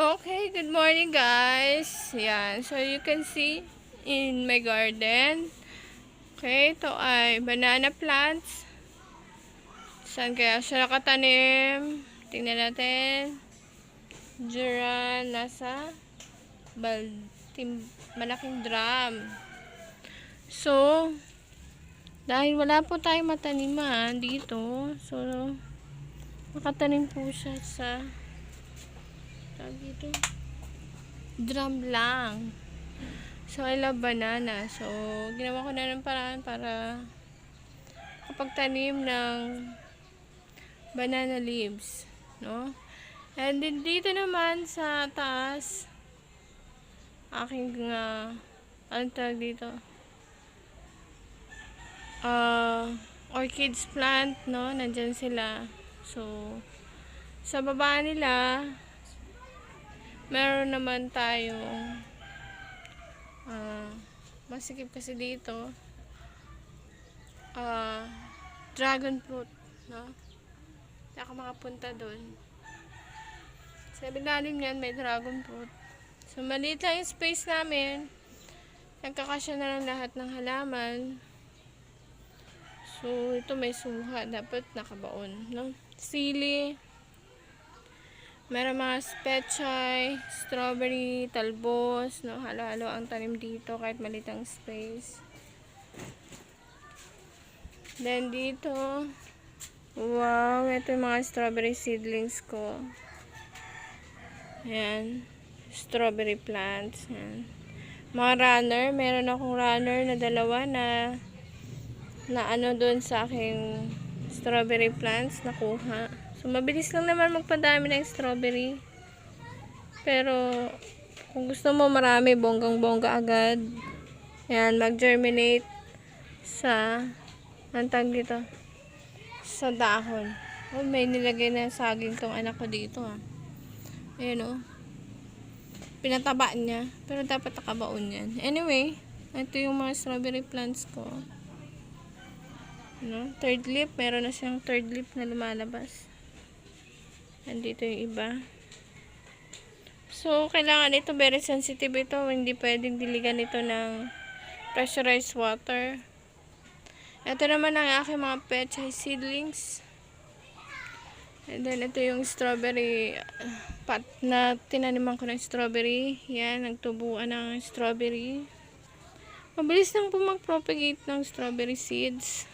Okay, good morning guys. Yan, so you can see in my garden. Okay, ito ay banana plants. Saan kaya siya nakatanim? Tingnan natin. Duran, nasa bal tim, malaking drum. So, dahil wala po tayong mataniman dito, so, nakatanim po siya sa tawag dito? Drum lang. So I love banana. So ginawa ko na ng paraan para kapag tanim ng banana leaves no? And then dito naman sa taas aking uh, anong tawag dito? Uh, orchids plant no? Nandyan sila. So sa baba nila meron naman tayong ah, masikip kasi dito ah, dragon fruit no? Ako makapunta doon sa ilalim niyan may dragon fruit. So maliit lang yung space namin. Nagkakasya na lang lahat ng halaman. So ito may suha. Dapat nakabaon no? Sili Meron mga spechay, strawberry, talbos, no? Halo-halo ang tanim dito kahit maliit ang space. Then dito, wow, ito yung mga strawberry seedlings ko. Ayan, strawberry plants. Ayan. Mga runner, meron akong runner na dalawa na na ano doon sa aking strawberry plants nakuha. So, mabilis lang naman magpadami ng strawberry. Pero, kung gusto mo marami, bonggang-bongga agad. Yan, mag-germinate sa, ang tag dito, sa dahon. Oh, may nilagay na saging tong anak ko dito, ah. Ayan, oh. Pinataba niya. Pero dapat nakabaon yan. Anyway, ito yung mga strawberry plants ko. No? Third leaf, meron na siyang third leaf na lumalabas. Andito yung iba. So, kailangan ito very sensitive ito. Hindi pwedeng diligan ito ng pressurized water. Ito naman ang aking mga pechay seedlings. And then, ito yung strawberry uh, pat na tinaniman ko ng strawberry. Yan, nagtubuan ng strawberry. Mabilis lang po ng strawberry seeds.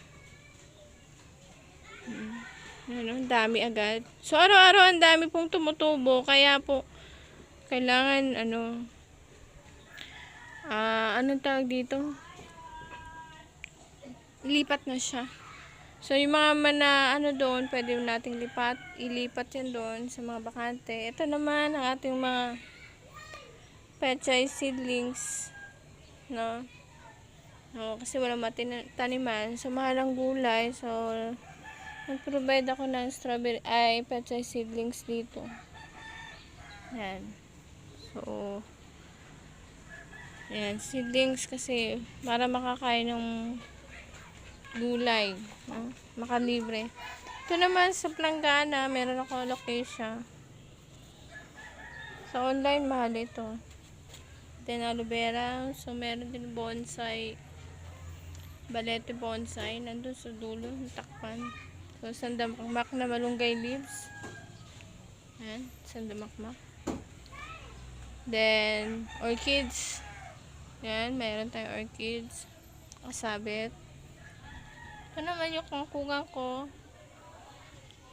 Ano, dami agad. So, araw-araw ang dami pong tumutubo. Kaya po, kailangan, ano, ah, uh, anong tawag dito? Lipat na siya. So, yung mga mana, ano doon, pwede nating lipat, ilipat yan doon sa mga bakante. Ito naman, ang ating mga pechay seedlings, no? No, kasi wala mataniman. So, mahal gulay. So, nag-provide ako ng strawberry, ay, pechay seedlings dito. Yan. So, yan, seedlings kasi para makakain ng gulay. No? Makalibre. Ito naman sa Planggana, meron ako location. Sa online, mahal ito. Then, aloe vera. So, meron din bonsai. Balete bonsai. Nandun sa dulo, takpan. So, sandamakmak na malunggay leaves. Ayan, sandamakmak. Then, orchids. Ayan, mayroon tayong orchids. Kasabit. Ito naman yung kangkungan ko.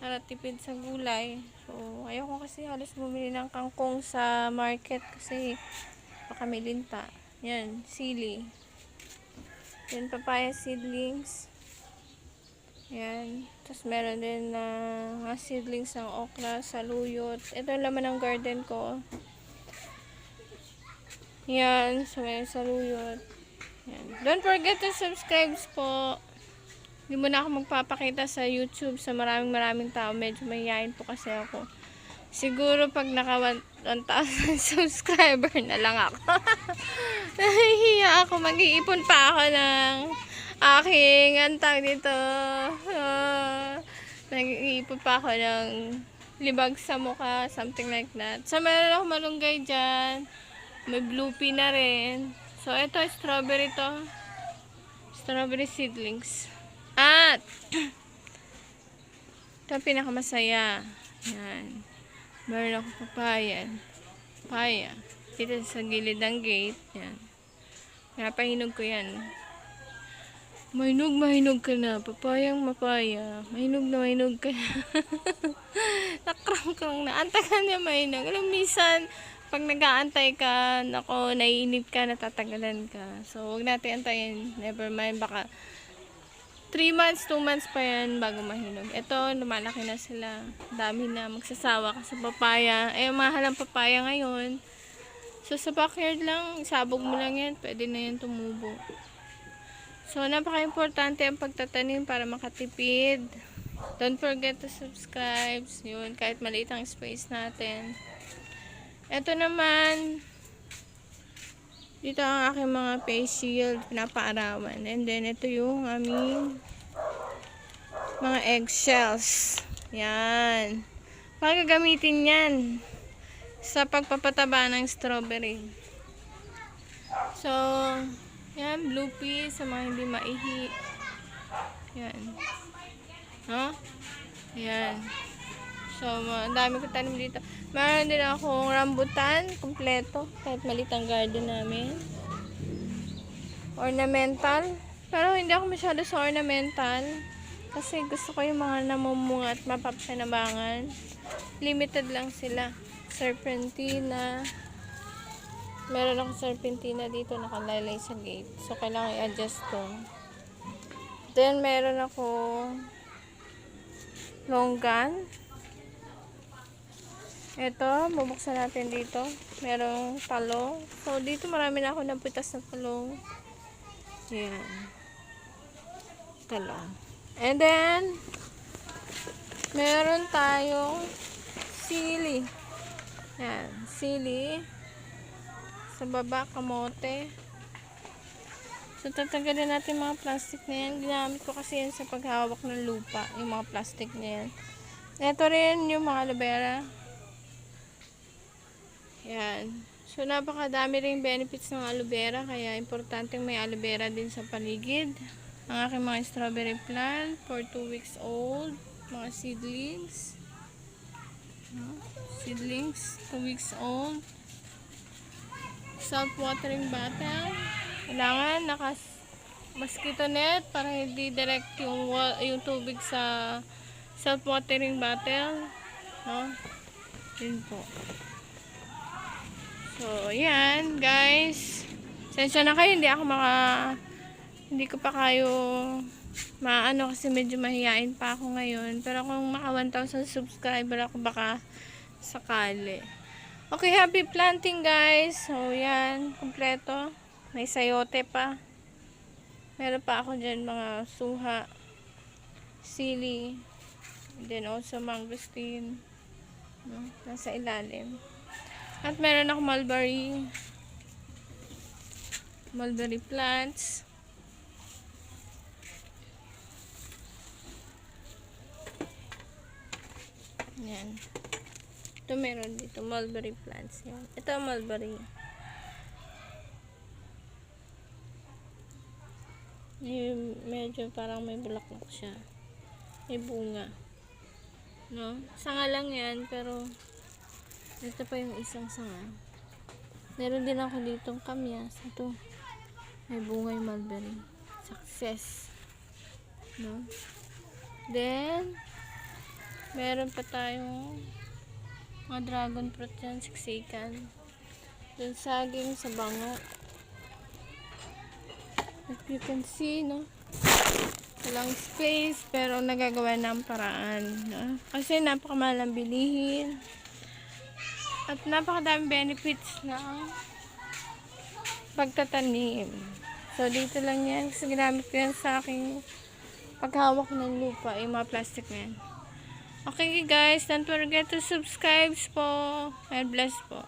Para tipid sa gulay. So, ayoko kasi halos bumili ng kangkong sa market kasi baka may linta. Yan, sili. Yan, papaya seedlings. Yan. Tapos meron din na uh, seedlings ng okra, saluyot. Ito laman ng garden ko. Yan. So, may saluyot. Yan. Don't forget to subscribe po. Hindi mo na ako magpapakita sa YouTube sa maraming maraming tao. Medyo mahihayin po kasi ako. Siguro pag naka 1,000 subscriber na lang ako. Nahihiya ako. Mag-iipon pa ako ng aking antag dito uh, nag-iipon pa ako ng libag sa mukha, something like that. So, meron ako malunggay dyan. May blue pea na rin. So, ito, strawberry to. Strawberry seedlings. At, ito ang pinakamasaya. Yan. Meron ako papaya. Papaya. Dito sa gilid ng gate. Yan. Napahinog ko yan. Mahinog, mahinog ka na. Papayang mapaya. Mahinog na mahinog ka na. Nakrang-krang na. Antagan niya mahinog. Alam, minsan, pag nag-aantay ka, nako, naiinip ka, natatagalan ka. So, huwag natin antayin. Never mind, baka 3 months, 2 months pa yan bago mahinog. Ito, lumalaki na sila. Dami na. Magsasawa ka sa papaya. Eh, mahal ang papaya ngayon. So, sa backyard lang, sabog mo lang yan. Pwede na yan tumubo. So, napaka-importante ang pagtatanim para makatipid. Don't forget to subscribe. Yun, kahit maliit ang space natin. Ito naman, dito ang aking mga face shield, pinapaarawan. And then, ito yung aming mga eggshells. Yan. Gagamitin yan sa pagpapataba ng strawberry. So, yan, blue pea sa mga hindi maihi. Yan. No? Yan. So, ang dami ko tanim dito. Meron din akong rambutan, kompleto. Kahit malit ang garden namin. Ornamental. Pero hindi ako masyado sa ornamental. Kasi gusto ko yung mga namumunga at mapapsanabangan. Limited lang sila. Serpentina. Meron akong serpentina dito nakalaylay sa gate. So, kailangan i-adjust to. Then, meron ako longgan. Ito, bubuksan natin dito. Merong talong. So, dito marami na ako napitas na talong. Yan. Talong. And then, meron tayong sili. Yan, sili. Sa baba, kamote. So, tatanggalin natin mga plastic na yan. Ginamit ko kasi yan sa paghawak ng lupa. Yung mga plastic na yan. Ito rin yung mga aloe vera. Yan. So, napakadami ring benefits ng aloe vera. Kaya, importante may aloe vera din sa paligid. Ang aking mga strawberry plant for 2 weeks old. Mga seedlings. Seedlings, 2 weeks old. Self-watering bottle. Kailangan nakas mosquito net para hindi direct yung, yung tubig sa self-watering bottle. No? Yun po. So, yan, guys. Sensya na kayo, hindi ako maka... Hindi ko pa kayo maano kasi medyo mahihain pa ako ngayon. Pero kung maka 1,000 subscriber ako, baka sakali. Okay, happy planting, guys. So, yan, kompleto. May sayote pa. Meron pa ako dyan mga suha, sili, then also mangosteen. No? Nasa ilalim. At meron ako mulberry. Mulberry plants. Yan. Ito meron dito. Mulberry plants. Yan. Ito mulberry. Yung medyo parang may bulaklak siya. May bunga. No? Sanga lang yan, pero ito pa yung isang sanga. Meron din ako ditong kamyas. Ito. May bunga yung mulberry. Success. No? Then, meron pa tayong mga dragon fruit dyan, siksikan. Dun saging sa bango. As you can see, no? Walang space, pero nagagawa ng paraan. No? Kasi napakamahal ang bilihin. At napakadaming benefits na pagtatanim. So, dito lang yan. Kasi ginamit ko yan sa aking paghawak ng lupa. Yung mga plastic na yan. Okay guys, don't forget to subscribe po. God bless po.